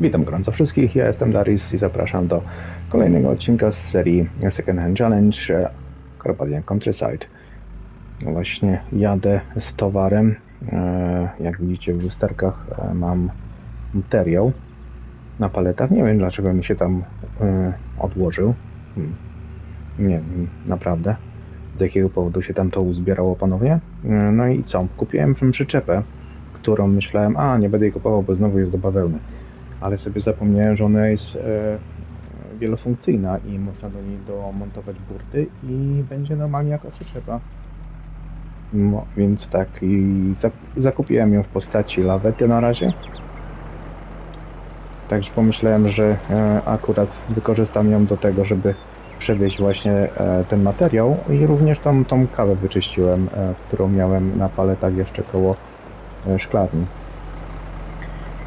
Witam gorąco wszystkich, ja jestem Darius i zapraszam do kolejnego odcinka z serii Second Hand Challenge Carpathian Countryside. Właśnie jadę z towarem, e, jak widzicie w lusterkach e, mam materiał na paletach, nie wiem dlaczego mi się tam e, odłożył, Hmm. nie wiem naprawdę z jakiego powodu się tam to uzbierało panowie. No i co, kupiłem przyczepę, którą myślałem, a nie będę jej kupował, bo znowu jest do bawełny ale sobie zapomniałem, że ona jest e, wielofunkcyjna i można do niej domontować burty i będzie normalnie jako przyczepa. No, więc tak, i zak- zakupiłem ją w postaci lawety na razie. Także pomyślałem, że e, akurat wykorzystam ją do tego, żeby przewieźć właśnie e, ten materiał i również tą, kawę wyczyściłem, którą miałem na paletach jeszcze koło szklarni.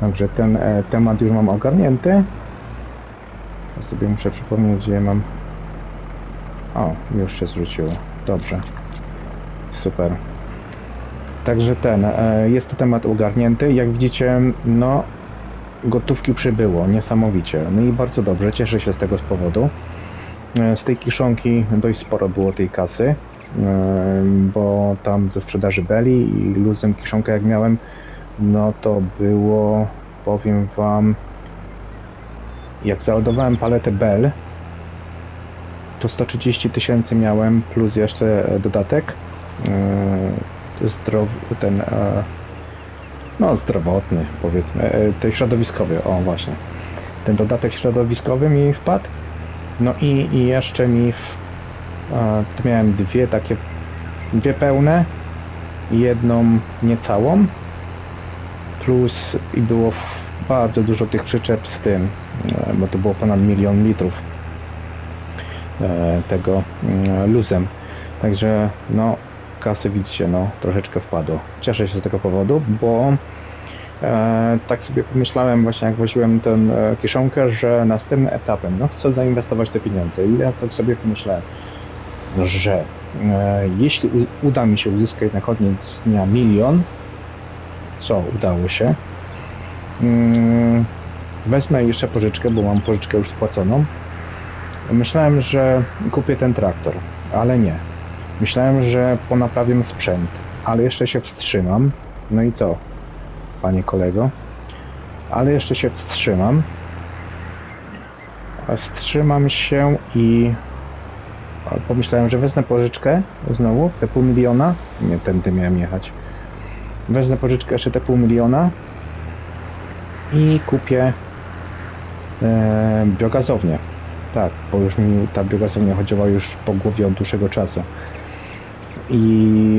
Także ten e, temat już mam ogarnięty. Ja sobie muszę przypomnieć, gdzie mam. O, już się zwróciło. Dobrze. Super. Także ten, e, jest to temat ogarnięty. Jak widzicie, no, gotówki przybyło, niesamowicie. No i bardzo dobrze, cieszę się z tego z powodu. E, z tej kiszonki dość sporo było tej kasy, bo tam ze sprzedaży Beli i luzem kiszonkę jak miałem, no to było, powiem wam, jak załadowałem paletę Bell, to 130 tysięcy miałem, plus jeszcze e, dodatek. Yy, zdrow, ten, e, no zdrowotny powiedzmy, e, tej środowiskowy, o właśnie. Ten dodatek środowiskowy mi wpadł. No i, i jeszcze mi, w, to miałem dwie takie, dwie pełne, jedną niecałą plus i było bardzo dużo tych przyczep z tym, e, bo to było ponad milion litrów e, tego mm, luzem. Także no kasy widzicie, no troszeczkę wpadło. Cieszę się z tego powodu, bo e, tak sobie pomyślałem właśnie jak woziłem tę e, kiszonkę, że następnym etapem, no chcę zainwestować te pieniądze i ja tak sobie pomyślałem, że e, jeśli uda mi się uzyskać na koniec dnia milion, co udało się. Mm, Wezmę jeszcze pożyczkę, bo mam pożyczkę już spłaconą. Myślałem, że kupię ten traktor, ale nie. Myślałem, że ponaprawiam sprzęt, ale jeszcze się wstrzymam. No i co, panie kolego? Ale jeszcze się wstrzymam. Wstrzymam się i pomyślałem, że wezmę pożyczkę znowu, te pół miliona. Nie, tędy miałem jechać wezmę pożyczkę jeszcze te pół miliona i kupię e, biogazownię. Tak, bo już mi ta biogazownia chodziła już po głowie od dłuższego czasu. I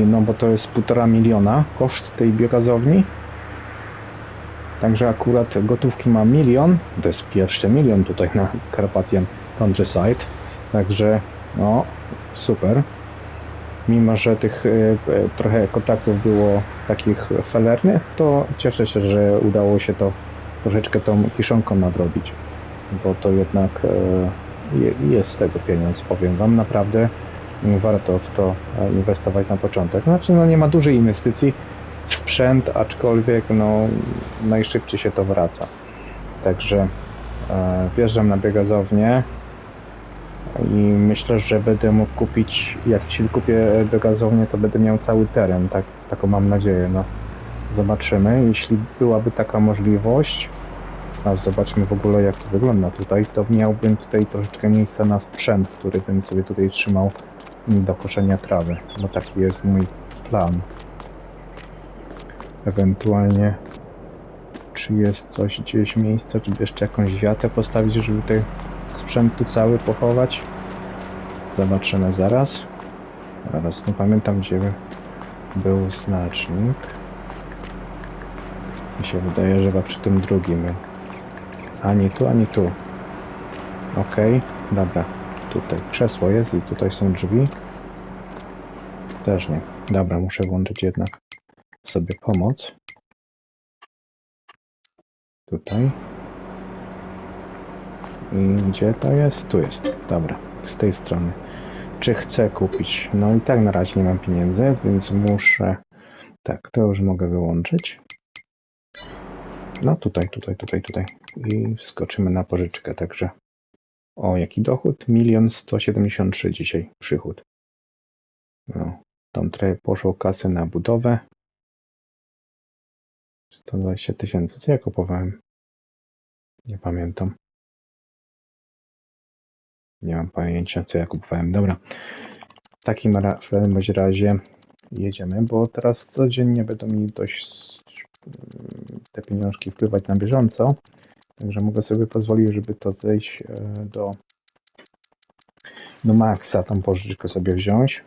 no bo to jest półtora miliona koszt tej biogazowni. Także akurat gotówki mam milion. To jest pierwszy milion tutaj na Carpathian Countryside. Także no super mimo że tych e, e, trochę kontaktów było takich felernych, to cieszę się, że udało się to troszeczkę tą kiszonką nadrobić, bo to jednak e, je- jest z tego pieniądz, powiem Wam, naprawdę warto w to inwestować na początek. Znaczy, no nie ma dużej inwestycji w sprzęt, aczkolwiek no najszybciej się to wraca. Także wjeżdżam na biogazownię, i myślę, że będę mógł kupić, jak jeśli kupię biogazownię, to będę miał cały teren, tak, taką mam nadzieję, no. Zobaczymy, jeśli byłaby taka możliwość, a zobaczmy w ogóle jak to wygląda tutaj, to miałbym tutaj troszeczkę miejsca na sprzęt, który bym sobie tutaj trzymał do koszenia trawy, bo taki jest mój plan. Ewentualnie czy jest coś gdzieś miejsce, żeby jeszcze jakąś wiatę postawić, żeby tutaj sprzęt tu cały pochować. Zobaczymy zaraz. Zaraz, nie pamiętam gdzie był znacznik. Mi się wydaje, że chyba przy tym drugim. Ani tu, ani tu. Okej, dobra. Tutaj krzesło jest i tutaj są drzwi. Też nie. Dobra, muszę włączyć jednak sobie pomoc. Tutaj. I gdzie to jest? Tu jest. Dobra, z tej strony. Czy chcę kupić? No i tak na razie nie mam pieniędzy, więc muszę... Tak, to już mogę wyłączyć. No tutaj, tutaj, tutaj, tutaj. I wskoczymy na pożyczkę, także. O, jaki dochód? Milion sto siedemdziesiąt trzy dzisiaj przychód. No, tam trochę poszło kasy na budowę. 120 tysięcy. Co ja kupowałem? Nie pamiętam. Nie mam pojęcia, co ja kupowałem. Dobra. W takim ra- w każdym bądź razie jedziemy, bo teraz codziennie będą mi dość mm, te pieniążki wpływać na bieżąco. Także mogę sobie pozwolić, żeby to zejść e, do, do maksa, tą pożyczkę sobie wziąć.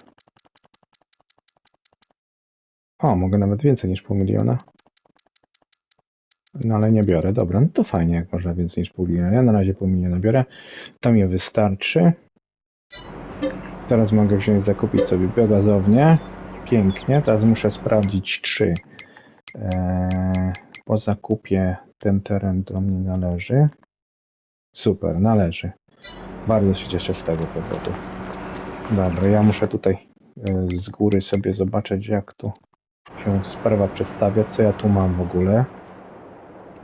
O, mogę nawet więcej niż pół miliona. No ale nie biorę, dobra, no to fajnie, jak można więcej niż pół miliona. Ja na razie pół miliona biorę. To mi wystarczy. Teraz mogę wziąć, zakupić sobie biogazownię. Pięknie. Teraz muszę sprawdzić, czy e, po zakupie ten teren do mnie należy. Super, należy. Bardzo się cieszę z tego powodu. Dobra, ja muszę tutaj e, z góry sobie zobaczyć, jak tu się sprawa przedstawia, co ja tu mam w ogóle.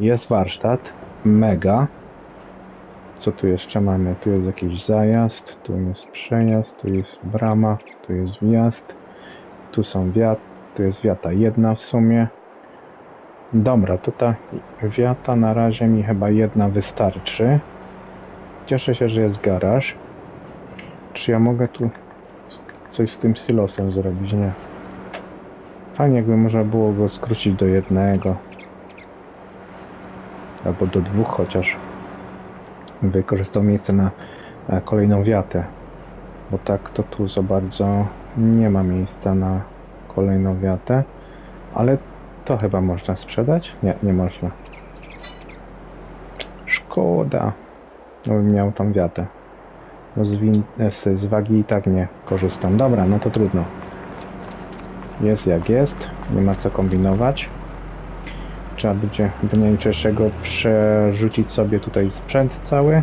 Jest warsztat, mega. Co tu jeszcze mamy? Tu jest jakiś zajazd, tu jest przejazd, tu jest brama, tu jest wjazd, tu są wiat, tu jest wiata jedna w sumie. Dobra, tutaj wiata na razie mi chyba jedna wystarczy. Cieszę się, że jest garaż. Czy ja mogę tu coś z tym silosem zrobić? Nie. Fajnie jakby można było go skrócić do jednego. Albo do dwóch chociaż. Wykorzystał miejsce na kolejną wiatę. Bo tak to tu za bardzo nie ma miejsca na kolejną wiatę. Ale to chyba można sprzedać? Nie, nie można. Szkoda. No bym miał tam wiatę. No z, win- z wagi i tak nie korzystam. Dobra, no to trudno. Jest jak jest. Nie ma co kombinować. Trzeba będzie do najczęstszego przerzucić sobie tutaj sprzęt cały.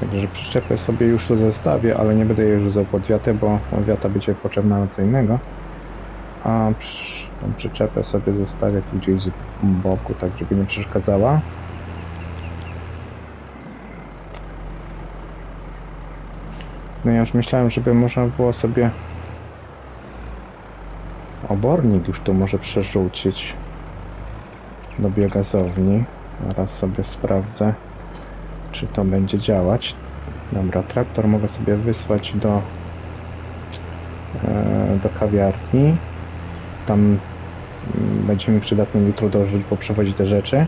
Także przyczepę sobie już tu zostawię, ale nie będę jej rzucał pod wiatę, bo wiata będzie potrzebna na co innego. A tą przyczepę sobie zostawię tu gdzieś z boku, tak żeby nie przeszkadzała. No ja już myślałem, żeby można było sobie obornik już tu może przerzucić do biogazowni. Zaraz sobie sprawdzę, czy to będzie działać. Dobra, traktor mogę sobie wysłać do, e, do kawiarni. Tam mm, będzie mi przydatny jutro do, żeby poprzewozić te rzeczy.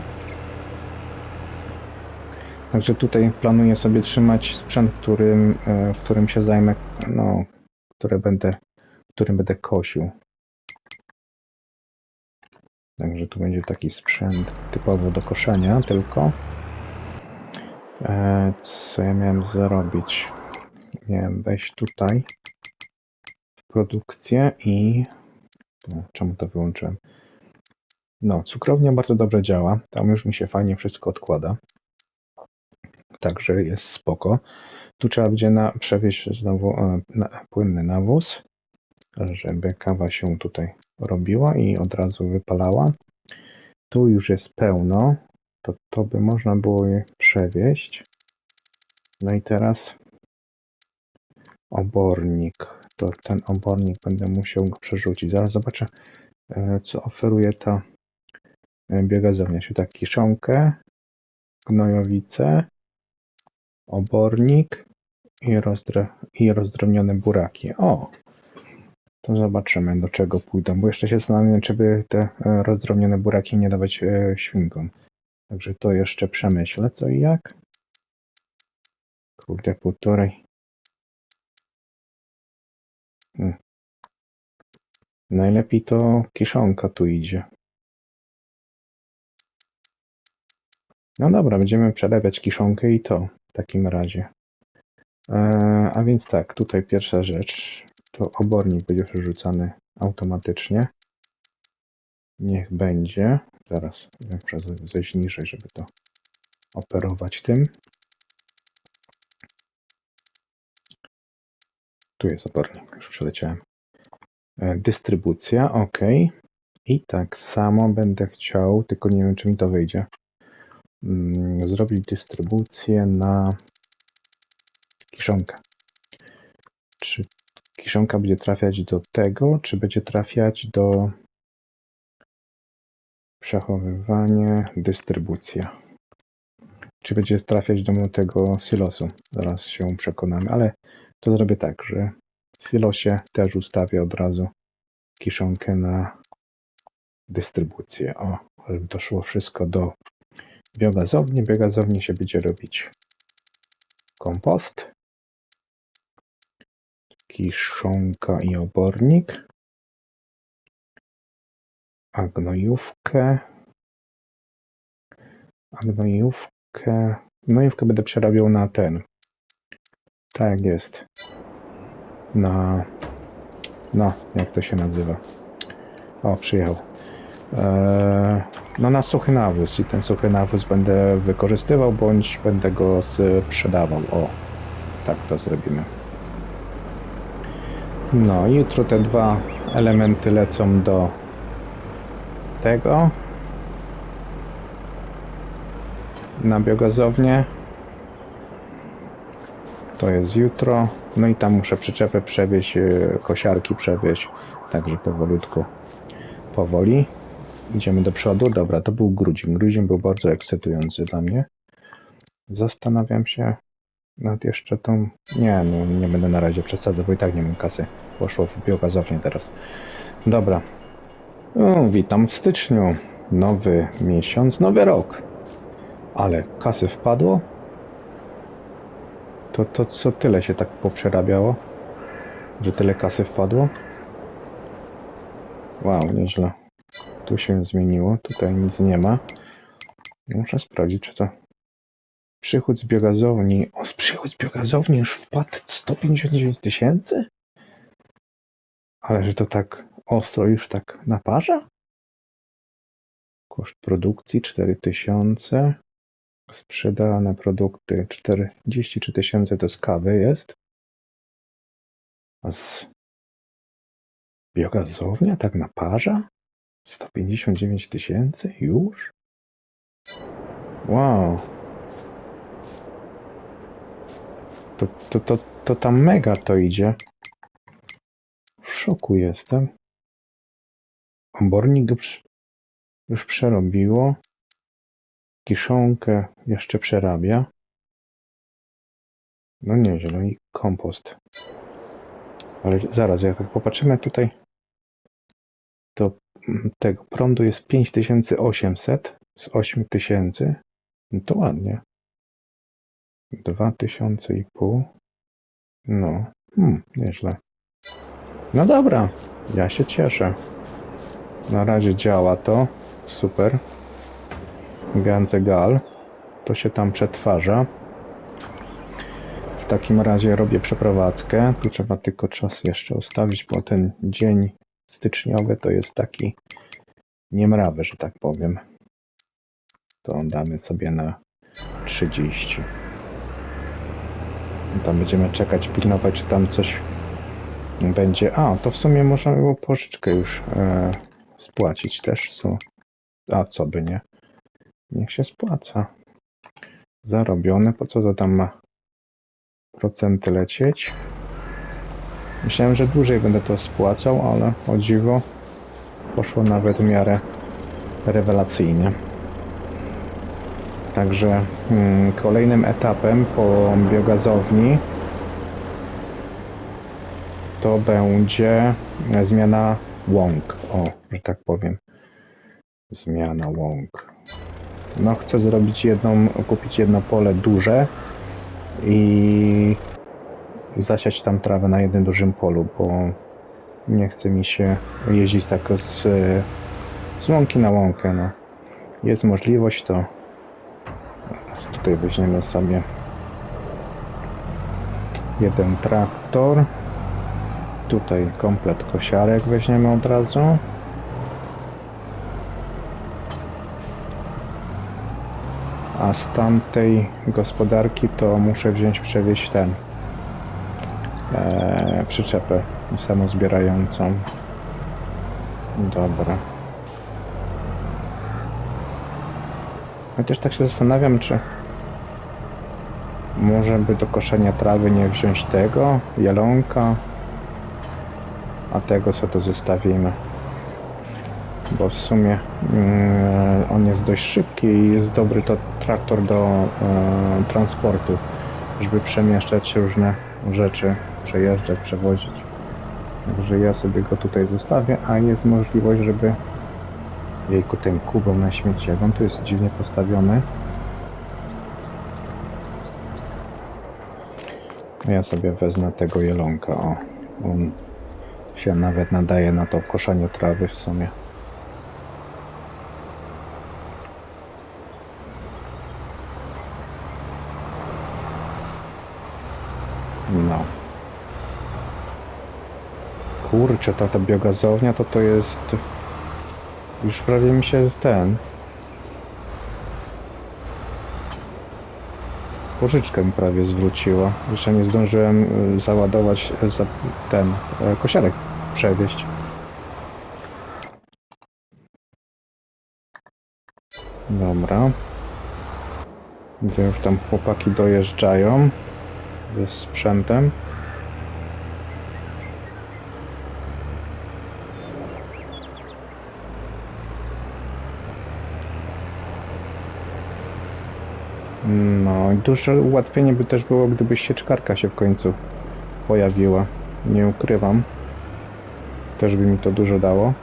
Także tutaj planuję sobie trzymać sprzęt, którym, e, którym się zajmę, no, które będę, którym będę kosił. Także tu będzie taki sprzęt typowo do koszenia tylko. E, co ja miałem zrobić? Miałem wejść tutaj w produkcję i... No, czemu to wyłączyłem? No, cukrownia bardzo dobrze działa. Tam już mi się fajnie wszystko odkłada. Także jest spoko. Tu trzeba będzie na, przewieźć znowu e, na, płynny nawóz, żeby kawa się tutaj robiła i od razu wypalała. Tu już jest pełno, to to by można było je przewieźć. No i teraz obornik. To ten obornik będę musiał przerzucić. Zaraz zobaczę, e, co oferuje ta e, biogazownia. Czyli tak, kiszonkę, gnojowice, obornik i, rozdre, i rozdrobnione buraki. O! To zobaczymy, do czego pójdą, bo jeszcze się zastanawiam, czy by te e, rozdrobnione buraki nie dawać e, świnkom. Także to jeszcze przemyślę, co i jak. Kurde, półtorej. Hmm. Najlepiej to kiszonka tu idzie. No dobra, będziemy przelewiać kiszonkę i to w takim razie. E, a więc tak, tutaj pierwsza rzecz to obornik będzie przerzucany automatycznie. Niech będzie. Zaraz muszę ze- zejść niżej, żeby to operować tym. Tu jest obornik, już przeleciałem. E, Dystrybucja, ok. I tak samo będę chciał, tylko nie wiem, czy mi to wyjdzie, mm, zrobić dystrybucję na kiszonkę. Kiszonka będzie trafiać do tego, czy będzie trafiać do przechowywanie, dystrybucja. Czy będzie trafiać do tego silosu? Zaraz się przekonamy, ale to zrobię tak, że w silosie też ustawię od razu kiszonkę na dystrybucję. O, żeby doszło wszystko do biogazowni. Biogazowni się będzie robić kompost, kiszonka i obornik, a gnojówkę, a gnojówkę, gnojówkę będę przerabiał na ten, tak jest, na, no, jak to się nazywa, o, przyjechał, eee, no na suchy nawóz. I ten suchy nawóz będę wykorzystywał, bądź będę go sprzedawał, o, tak to zrobimy. No, jutro te dwa elementy lecą do tego na biogazownię. To jest jutro. No i tam muszę przyczepę przewieźć, e, kosiarki przewieźć. Także powolutku, powoli. Idziemy do przodu. Dobra, to był grudzień. Grudzień był bardzo ekscytujący dla mnie. Zastanawiam się nad jeszcze tą... Nie, no nie będę na razie przesadzał, bo i tak nie mam kasy. Poszło w biogazownię teraz. Dobra. No, witam w styczniu. Nowy miesiąc, nowy rok. Ale kasy wpadło? To, to co tyle się tak poprzerabiało? Że tyle kasy wpadło? Wow, nieźle. Tu się zmieniło, tutaj nic nie ma. Muszę sprawdzić, czy to... Przychód z biogazowni... O, przychód z biogazowni już wpadł 159 tysięcy? Ale że to tak ostro już tak naparza? Koszt produkcji 4000. Sprzedane produkty 43 tysiące to z kawy jest. A z biogazownia tak naparza? 159 tysięcy już? Wow. To, to, to, to tam mega to idzie. W szoku jestem. Obornik już, już przerobiło. Kiszonkę jeszcze przerabia. No nieźle. I kompost. Ale zaraz, jak tak popatrzymy tutaj, to tego prądu jest 5800 z 8000. No to ładnie. 2000 i pół. No, hmm, nieźle. No dobra, ja się cieszę. Na razie działa to. Super. Ganzegal. To się tam przetwarza. W takim razie robię przeprowadzkę. Tu trzeba tylko czas jeszcze ustawić, bo ten dzień styczniowy to jest taki niemrawy, że tak powiem. To damy sobie na 30. Tam będziemy czekać, pilnować, czy tam coś będzie. A, to w sumie można było pożyczkę już e, spłacić też. Są. A co by nie? Niech się spłaca. Zarobione. Po co to tam ma procenty lecieć? Myślałem, że dłużej będę to spłacał, ale o dziwo poszło nawet w miarę rewelacyjnie. Także mm, kolejnym etapem po biogazowni to będzie zmiana łąk. O, że tak powiem. Zmiana łąk. No, chcę zrobić jedną, kupić jedno pole duże i zasiać tam trawę na jednym dużym polu, bo nie chce mi się jeździć tak z, z łąki na łąkę. No. Jest możliwość, to tutaj weźmiemy sobie jeden traktor. Tutaj komplet kosiarek weźmiemy od razu. A z tamtej gospodarki to muszę wziąć, przewieźć ten e, przyczepę samozbierającą. Dobra. Chociaż tak się zastanawiam, czy może by do koszenia trawy nie wziąć tego, jelonka, a tego co tu zostawimy. Bo w sumie mm, on jest dość szybki i jest dobry to traktor do e, transportu, żeby przemieszczać różne rzeczy, przejeżdżać, przewozić. Także ja sobie go tutaj zostawię, a jest możliwość, żeby Jejku, ten kubą na śmieci, jak on tu jest dziwnie postawiony. Ja sobie wezmę tego jelonka, o. On się nawet nadaje na to koszenie trawy w sumie. No. Kurczę, ta, ta biogazownia to to jest... Już prawie mi się ten... Pożyczkę prawie zwróciła. Jeszcze nie zdążyłem y, załadować y, za ten y, kosiarek przewieźć. Dobra. Widzę już tam chłopaki dojeżdżają ze sprzętem. I duże ułatwienie by też było, gdyby sieczkarka się w końcu pojawiła. Nie ukrywam. Też by mi to dużo dało.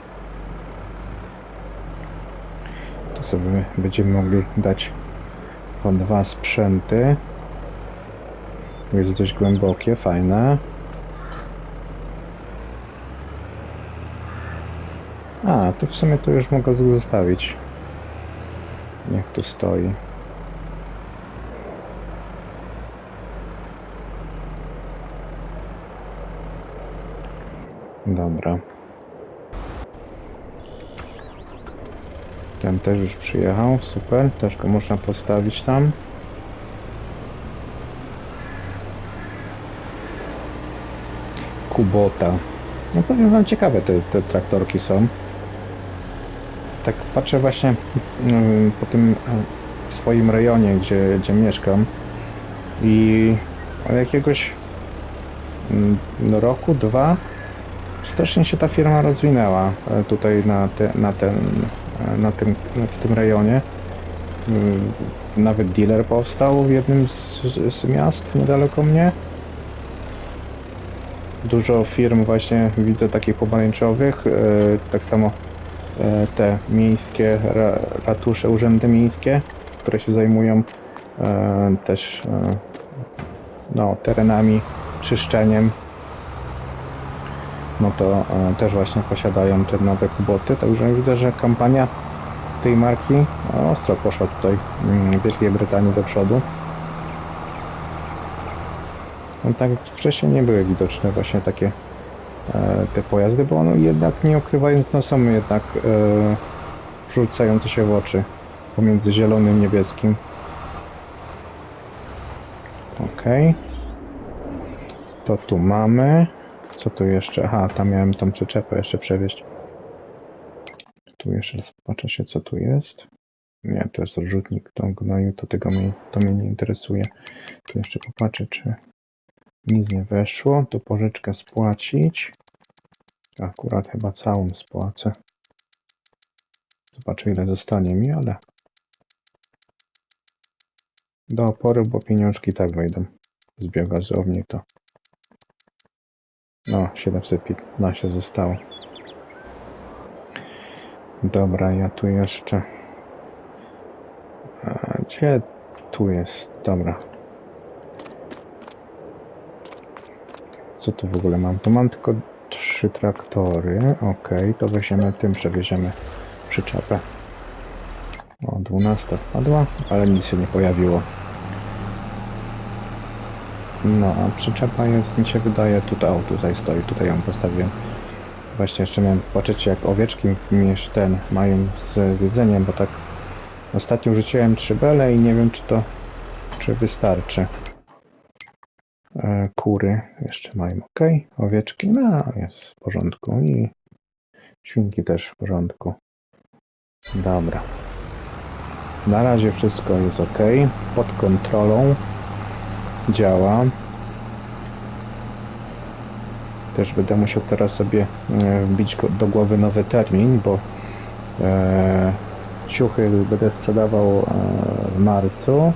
To sobie będziemy mogli dać po dwa sprzęty. Jest dość głębokie, fajne. A, to w sumie to już mogę zostawić. Niech tu stoi. Dobra. Ten też już przyjechał, super. Też go można postawić tam. Kubota. No powiem wam ciekawe te, te traktorki są. Tak patrzę właśnie mm, po tym e, swoim rejonie, gdzie, gdzie mieszkam i od jakiegoś mm, roku, dwa strasznie się ta firma rozwinęła e, tutaj na, te, na, ten, e, na tym, w tym rejonie. Mm, Nawet dealer powstał w jednym z, z miast niedaleko mnie. Dużo firm właśnie widzę takich pomarańczowych, e, tak samo te miejskie ra, ratusze, urzędy miejskie, które się zajmują też no, terenami, czyszczeniem no to e, też właśnie posiadają te nowe kuboty, także widzę, że kampania tej marki e, ostro poszła tutaj mm, w Wielkiej Brytanii do przodu. No tak jak wcześniej nie były widoczne właśnie takie e, te pojazdy, bo one jednak nie ukrywając no są jednak e, rzucające się w oczy pomiędzy zielonym i niebieskim. Okej. To tu mamy. Co tu jeszcze? Aha, tam miałem tą przyczepę jeszcze przewieźć. Tu jeszcze raz popatrzę się, co tu jest. Nie, to jest rozrzutnik do gnoju, to tego mnie, to mnie nie interesuje. Tu jeszcze popatrzę, czy nic nie weszło. Tu pożyczkę spłacić. Akurat chyba całą spłacę. Zobaczę, ile zostanie mi, ale do oporu, bo pieniążki tak wejdą z biogazowni, to no, 715 zostało. Dobra, ja tu jeszcze... A, gdzie tu jest? Dobra. Co tu w ogóle mam? Tu mam tylko trzy traktory. Ok, to weźmiemy tym, przewieziemy przyczepę. O, 12 wpadła, ale nic się nie pojawiło. No, a przyczepa jest, mi się wydaje, tutaj, o, tutaj stoi, tutaj ją postawiłem. Właśnie jeszcze miałem patrzeć, jak owieczki miesz ten mają z, z jedzeniem, bo tak ostatnio rzuciłem trzy bele i nie wiem, czy to, czy wystarczy. E, kury jeszcze mają, ok. Owieczki, no, jest w porządku i świnki też w porządku. Dobra. Na razie wszystko jest ok, pod kontrolą, działa. Też będę musiał teraz sobie e, wbić do głowy nowy termin, bo e, ciuchy będę sprzedawał e, w marcu.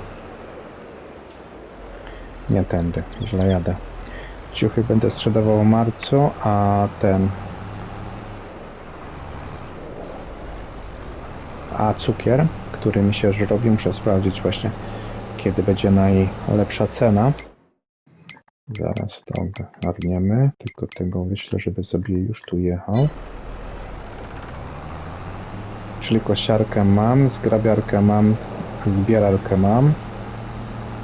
Nie tędy, źle jadę. Ciuchy będę sprzedawał w marcu, a ten. A cukier, który mi się już robi, muszę sprawdzić właśnie, kiedy będzie najlepsza cena. Zaraz to ogarniemy, tylko tego wyślę, żeby sobie już tu jechał. Czyli kosiarkę mam, zgrabiarkę mam, zbierarkę mam.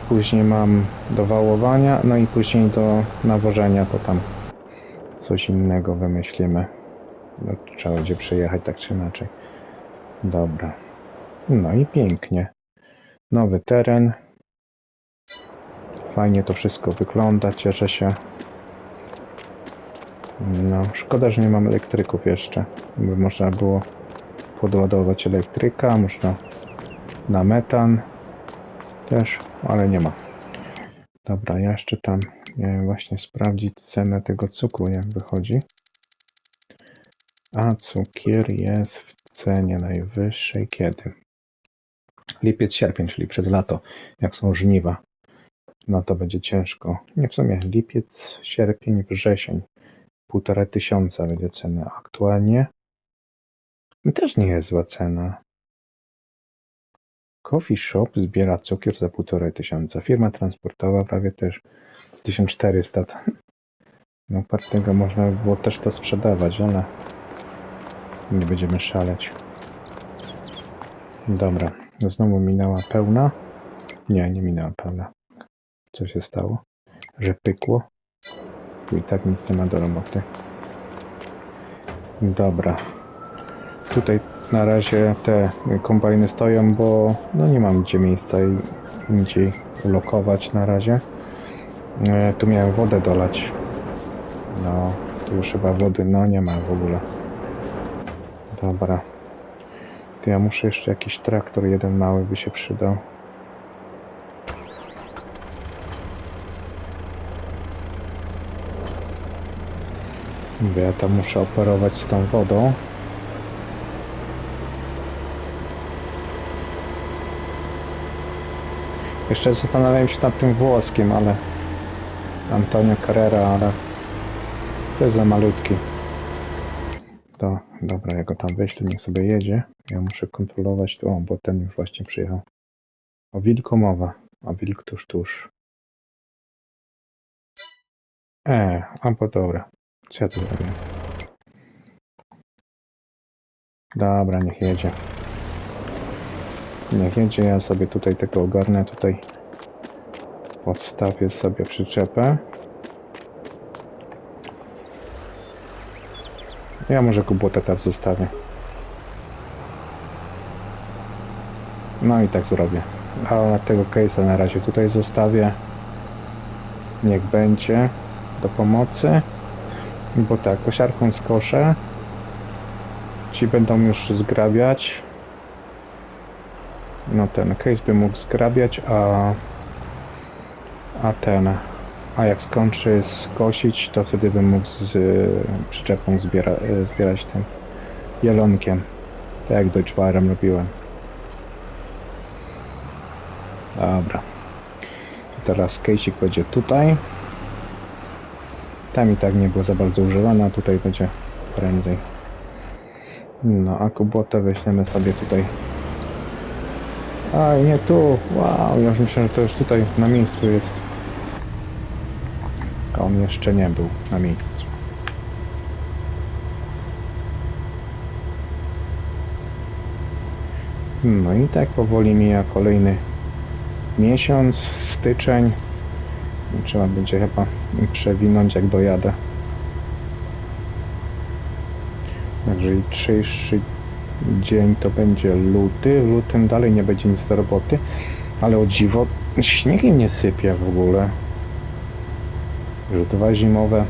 Później mam do wałowania, no i później do nawożenia to tam coś innego wymyślimy. No, trzeba będzie przejechać tak czy inaczej. Dobra. No i pięknie. Nowy teren. Fajnie to wszystko wygląda, cieszę się. No, szkoda, że nie mam elektryków jeszcze. By można było podładować elektryka, można na metan też, ale nie ma. Dobra, ja jeszcze tam miałem właśnie sprawdzić cenę tego cukru, jak wychodzi. A cukier jest w cenie najwyższej kiedy? Lipiec, sierpień, czyli przez lato, jak są żniwa. No to będzie ciężko. Nie w sumie lipiec, sierpień, wrzesień. Półtora tysiąca będzie cena aktualnie. Też nie jest zła cena. Coffee Shop zbiera cukier za półtorej tysiąca. Firma transportowa prawie też 1400. No partego można by było też to sprzedawać, ale nie będziemy szaleć. Dobra, znowu minęła pełna. Nie, nie minęła pełna. Co się stało? Że pykło? Tu i tak nic nie ma do roboty. Dobra. Tutaj na razie te kombajny stoją, bo no nie mam gdzie miejsca i indziej ulokować na razie. E, tu miałem wodę dolać. No, tu już chyba wody, no nie ma w ogóle. Dobra. To ja muszę jeszcze jakiś traktor, jeden mały by się przydał. Bo ja tam muszę operować z tą wodą. Jeszcze zastanawiałem się nad tym włoskim, ale Antonio Carrera, ale to jest za malutki. To dobra, ja go tam wyślę, niech sobie jedzie. Ja muszę kontrolować to, o, bo ten już właśnie przyjechał. O wilku mowa, a wilk tuż, tuż. E, a bo dobra. Co ja tu robię? Dobra, niech jedzie. Niech jedzie, ja sobie tutaj tego ogarnę, tutaj podstawię sobie przyczepę. Ja może kubotę tam zostawię. No i tak zrobię. A tego case'a na razie tutaj zostawię. Niech będzie do pomocy. Bo tak, kosiarką skoszę. Ci będą już zgrabiać. No ten case by mógł zgrabiać, a a ten a jak skończy skosić, to wtedy bym mógł z przyczepą zbiera, y, zbierać tym jelonkiem. Tak jak Deutschwarem robiłem. Dobra. Teraz case'ik będzie tutaj. Tam i tak nie było za bardzo używane, a tutaj będzie prędzej. No, a kubotę weźmiemy sobie tutaj. Aj, nie tu! Wow, ja już myślę, że to już tutaj na miejscu jest. A on jeszcze nie był na miejscu. No i tak powoli mija kolejny miesiąc, styczeń. Trzeba będzie chyba przewinąć jak dojadę. Także jutrzejszy dzień to będzie luty. W lutym dalej nie będzie nic do roboty. Ale o dziwo śniegiem nie sypie w ogóle. Że dwa zimowe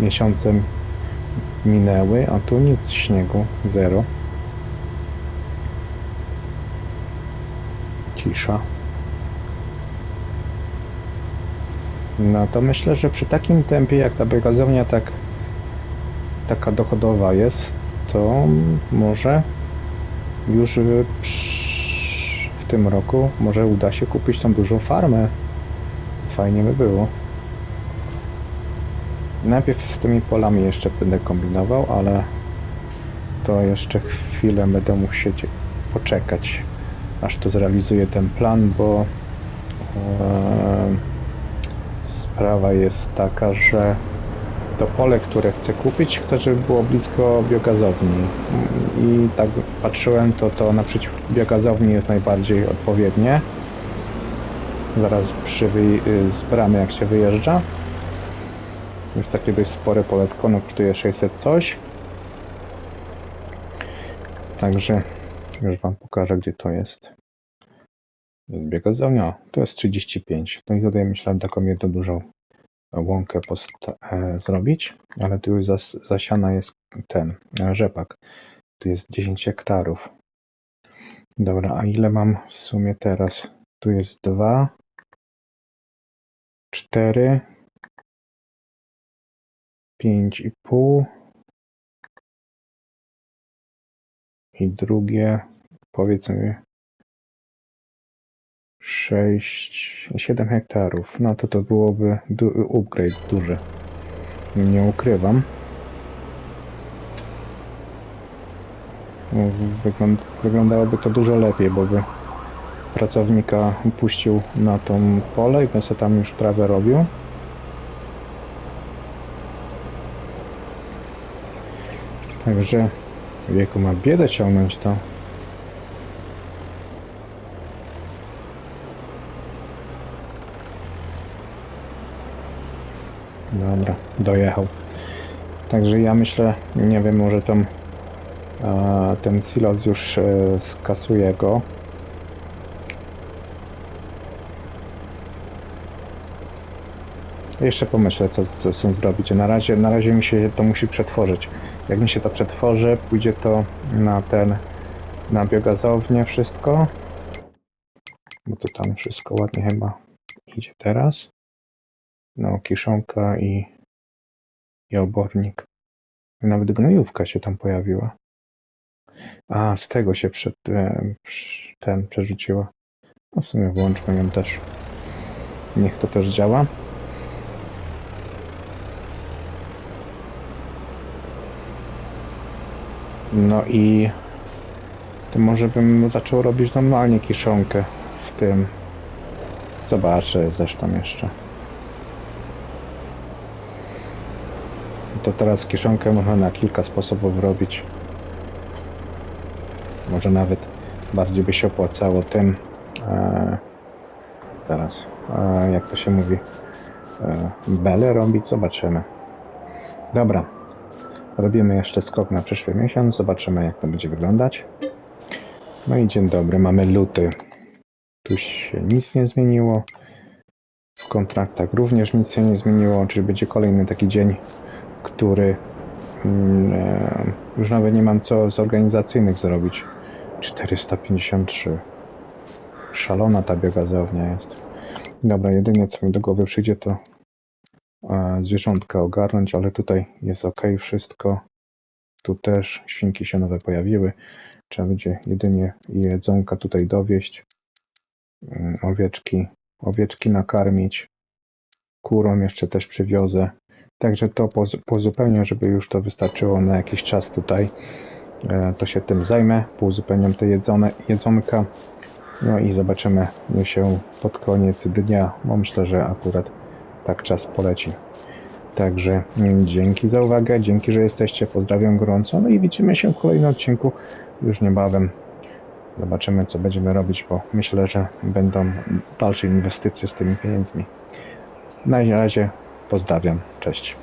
miesiące minęły, a tu nic śniegu, zero. Kisza. No to myślę, że przy takim tempie jak ta biogazownia tak taka dochodowa jest, to może już w tym roku może uda się kupić tą dużą farmę. Fajnie by było. Najpierw z tymi polami jeszcze będę kombinował, ale to jeszcze chwilę będę musiał poczekać, aż to zrealizuję ten plan, bo e, sprawa jest taka, że to pole, które chcę kupić, chcę, żeby było blisko biogazowni. I tak patrzyłem, to to naprzeciw biogazowni jest najbardziej odpowiednie. Zaraz przy z bramy jak się wyjeżdża. Jest takie dość spore poletko, no kosztuje 600 coś. Także już wam pokażę gdzie to jest. Jest biogazownia, o, to jest 35. No i tutaj myślałem taką jedną dużą łąkę e, zrobić, ale tu już zas- zasiana jest ten e, rzepak. Tu jest 10 hektarów. Dobra, a ile mam w sumie teraz? Tu jest 2, 4, 5,5 i drugie powiedzmy 6, 7 hektarów. No to to byłoby du- upgrade duży. Nie ukrywam. Wygląd- wyglądałoby to dużo lepiej, bo by pracownika puścił na tą pole i by sobie tam już trawę robił. Także wieku ma biedę ciągnąć to. Dobra, dojechał. Także ja myślę, nie wiem, może tam e, ten silos już e, skasuje go. Jeszcze pomyślę, co, co z tym zrobić. Na razie, na razie mi się to musi przetworzyć. Jak mi się to przetworzy, pójdzie to na ten, na biogazownię wszystko. Bo to tam wszystko ładnie chyba idzie teraz. No, kiszonka i, i obornik. Nawet gnojówka się tam pojawiła. A, z tego się przed, e, ten przerzuciła. No w sumie włączmy ją też. Niech to też działa. No i to może bym zaczął robić normalnie kiszonkę w tym. Zobaczę zresztą jeszcze. To teraz kiszonkę można na kilka sposobów robić. Może nawet bardziej by się opłacało tym. E, teraz, e, jak to się mówi, e, bele robić, zobaczymy. Dobra, robimy jeszcze skok na przyszły miesiąc, zobaczymy jak to będzie wyglądać. No i dzień dobry, mamy luty. Tu się nic nie zmieniło. W kontraktach również nic się nie zmieniło, czyli będzie kolejny taki dzień, który mm, e, już nawet nie mam co z organizacyjnych zrobić. 453. Szalona ta biogazownia jest. Dobra, jedynie co mi do głowy przyjdzie to e, zwierzątka ogarnąć, ale tutaj jest ok wszystko. Tu też świnki się nowe pojawiły. Trzeba będzie jedynie jedzonka tutaj dowieść. Mm, Owieczki, owieczki nakarmić. Kurą jeszcze też przywiozę. Także to poz- pozupełnię, żeby już to wystarczyło na jakiś czas tutaj. E, To się tym zajmę. Pouzupełniam te jedzone, jedzonka. No i zobaczymy się pod koniec dnia, bo myślę, że akurat tak czas poleci. Także dzięki za uwagę, dzięki, że jesteście. Pozdrawiam gorąco. No i widzimy się w kolejnym odcinku już niebawem. Zobaczymy, co będziemy robić, bo myślę, że będą dalsze inwestycje z tymi pieniędzmi. Na razie pozdrawiam. Cześć.